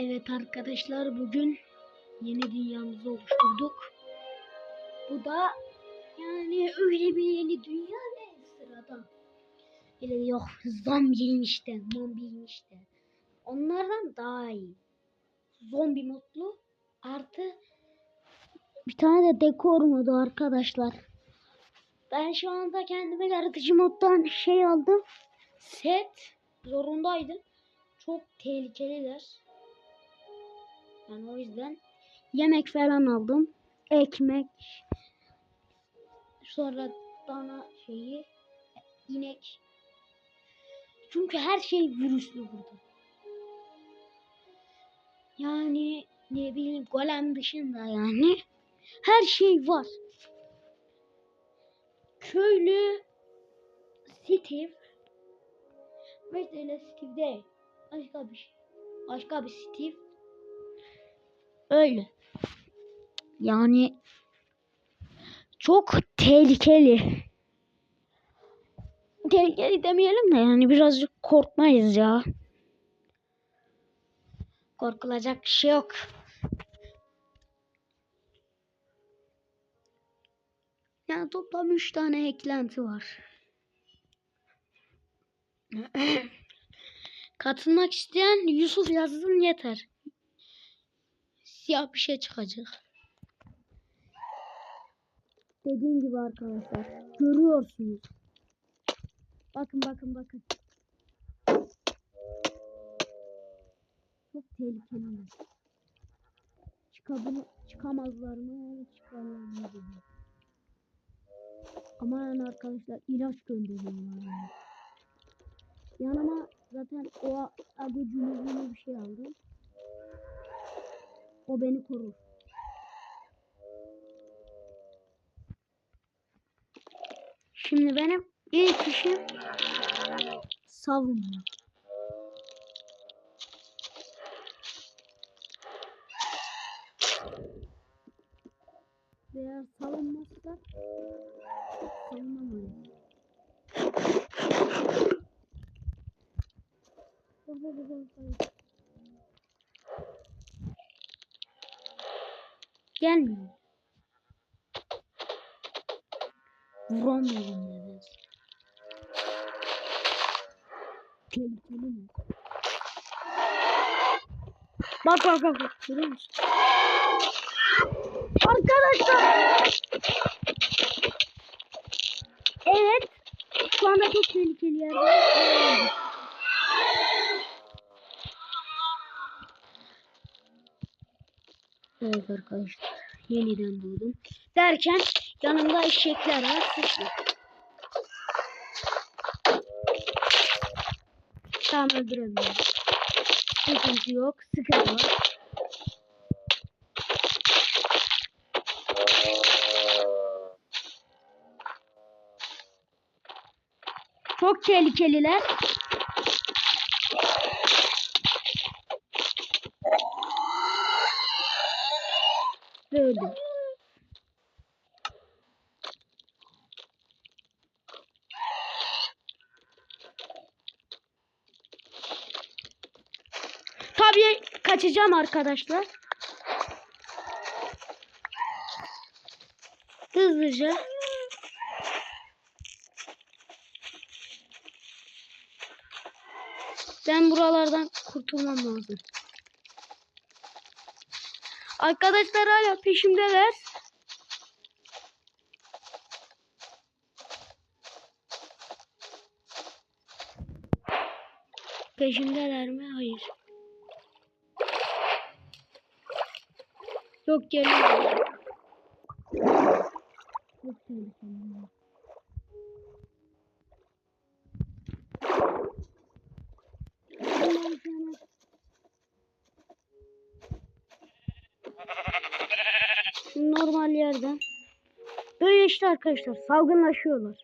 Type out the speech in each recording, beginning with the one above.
Evet arkadaşlar bugün yeni dünyamızı oluşturduk. Bu da yani öyle bir yeni dünya ne sıradan. Öyle yok zombiymiş de mombiymiş de. Onlardan daha iyi. Zombi modlu artı bir tane de dekor modu arkadaşlar. Ben şu anda kendime yaratıcı moddan şey aldım. Set zorundaydım. Çok tehlikeliler. Yani o yüzden yemek falan aldım. Ekmek. Sonra dana şeyi. inek. Çünkü her şey virüslü burada. Yani ne bileyim golem dışında yani. Her şey var. Köylü Steve Mesela Steve değil. Başka bir şey. Başka bir Steve. Öyle. Yani çok tehlikeli. Tehlikeli demeyelim de yani birazcık korkmayız ya. Korkulacak bir şey yok. Yani toplam 3 tane eklenti var. Katılmak isteyen Yusuf yazsın yeter. Siyah bir şey çıkacak. Dediğim gibi arkadaşlar. Görüyorsunuz. Bakın bakın bakın. Çok tehlikeli. Çıkabilir, çıkamazlar mı? Çıkarlar mı? bilmiyorum. Ama yani arkadaşlar ilaç gönderiyorlar yani. Yanıma zaten o agucumuzun bir şey aldım. O beni korur. Şimdi benim ilk işim savunma. Veya savunmazsa savunamayız. Orada bir şey Gelmiyor. Vuramıyorum nedense. Tehlikeli mi? Bak bak bak bak. Görüyor musun? Arkadaşlar. Evet. Şu anda çok tehlikeli yerde. Evet arkadaşlar. Yeniden buldum. Derken yanımda eşekler var. Sıçtı. Tamam öldürebilirim. Sıkıntı yok. Sıkıntı var. Çok tehlikeliler. Kaçacağım arkadaşlar. Hızlıca. Ben buralardan kurtulmam lazım. Arkadaşlar hala peşimdeler. Peşimdeler mi? Hayır. Yok geliyor. Normal yerden. Böyle işte arkadaşlar salgınlaşıyorlar.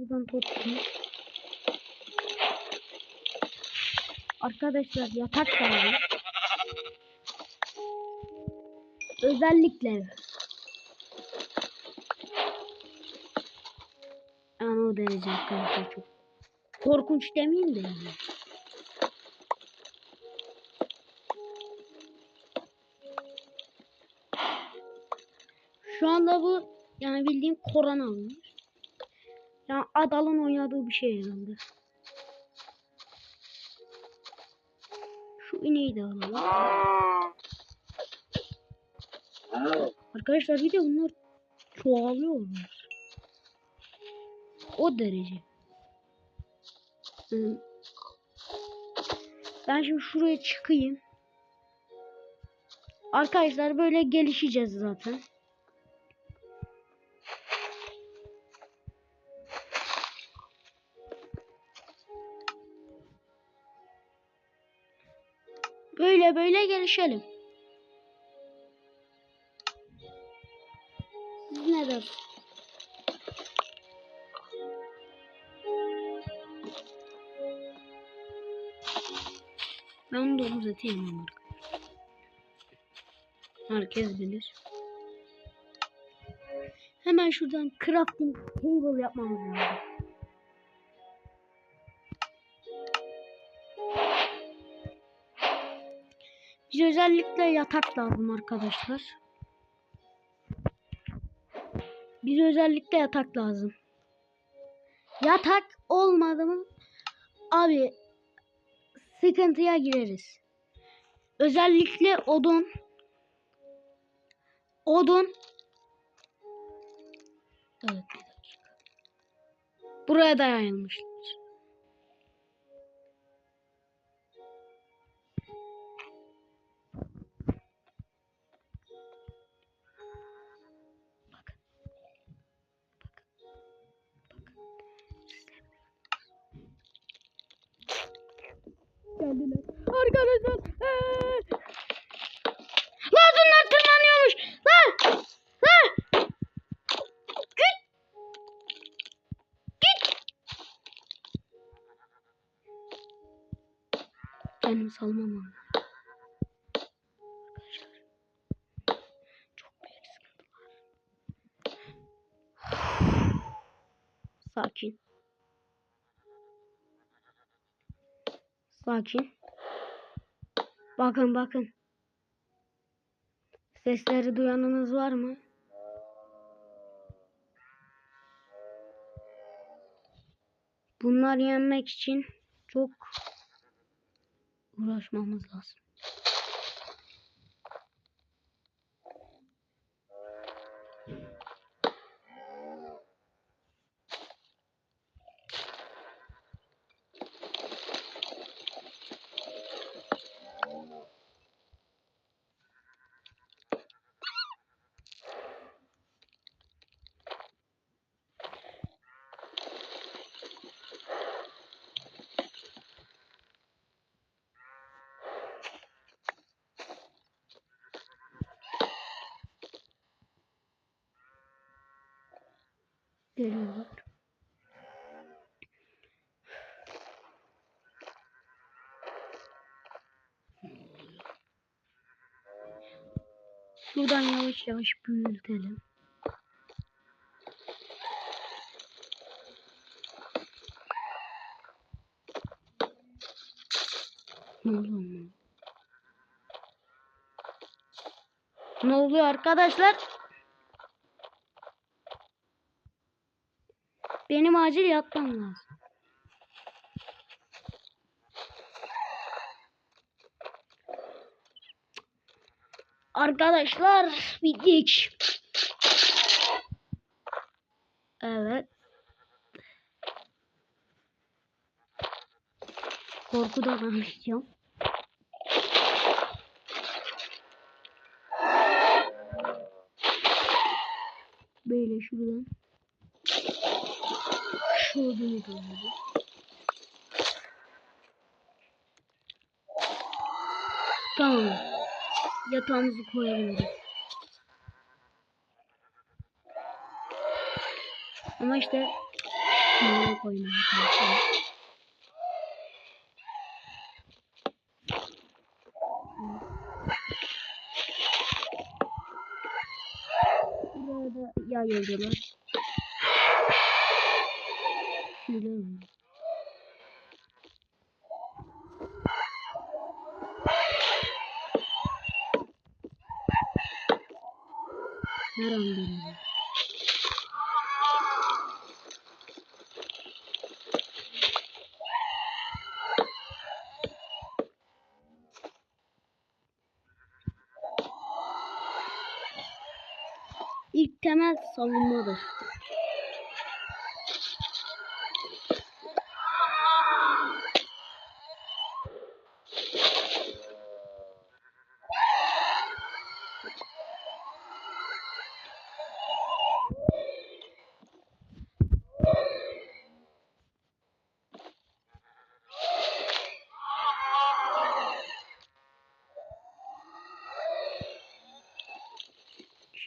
Şuradan toplayayım. Arkadaşlar yatak lazım. Özellikle Yani o derece arkadaşlar çok. Korkunç demeyeyim de yani. Şu anda bu yani bildiğim korona alınır. Yani Adal'ın oynadığı bir şey herhalde. Şu ineği de alalım. Arkadaşlar bir de bunlar çoğalıyorlar. O derece. Hı. Ben şimdi şuraya çıkayım. Arkadaşlar böyle gelişeceğiz zaten. Böyle böyle gelişelim. Siz ne dersiniz? Ben domuz eti yemem. Herkes bilir. Hemen şuradan crafting table yapmamız lazım. Özellikle yatak lazım arkadaşlar. Bize özellikle yatak lazım. Yatak olmadı mı? Abi sıkıntıya gireriz. Özellikle odun. Odun. Evet. Buraya da yayılmışlar. Geldiler. Arkadaşlar. Ee! Lan bunlar tırmanıyormuş. Lan. Lan. Git. Git. Kendimi salmam sıkıntılar. Sakin. Sakin. Bakın bakın. Sesleri duyanınız var mı? Bunlar yenmek için çok uğraşmamız lazım. Geliyorlar. Şuradan yavaş yavaş büyütelim. Ne oluyor? Ne oluyor arkadaşlar? Benim acil yatmam lazım. Arkadaşlar bittik. Evet. Korkudan anlayacağım. Böyle şuradan. Şöyle böyle. Tamam. Yatağımızı koyabiliriz. Ama işte nereye koymaya çalışıyorum. Buraya da yay yolluyorlar. Var. Her an böyle. İlk temel savunmadır.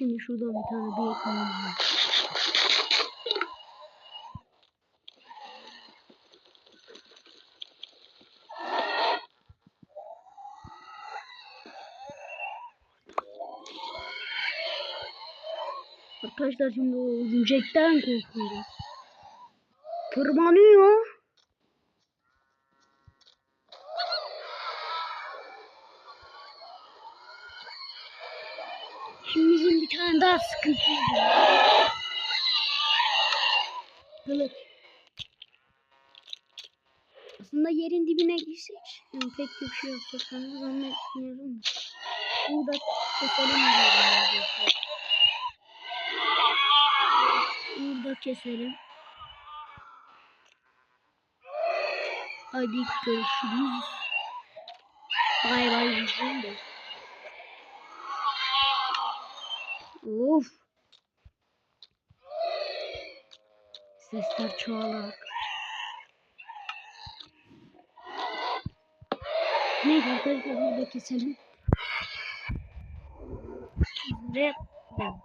Şimdi şurada bir tane bir ekmeğim var. Arkadaşlar şimdi o örümcekten korkuyorum. Tırmanıyor. Tane daha var. Evet. Aslında yerin dibine girsek yani pek de bir şey yapacaklarını zannetmiyorum. Burada keselim. Burada keselim. Hadi görüşürüz. Bay bay diyeceğim de. Of. Sesler çoğalak. Neyse arkadaşlar burada keselim. Ve devam.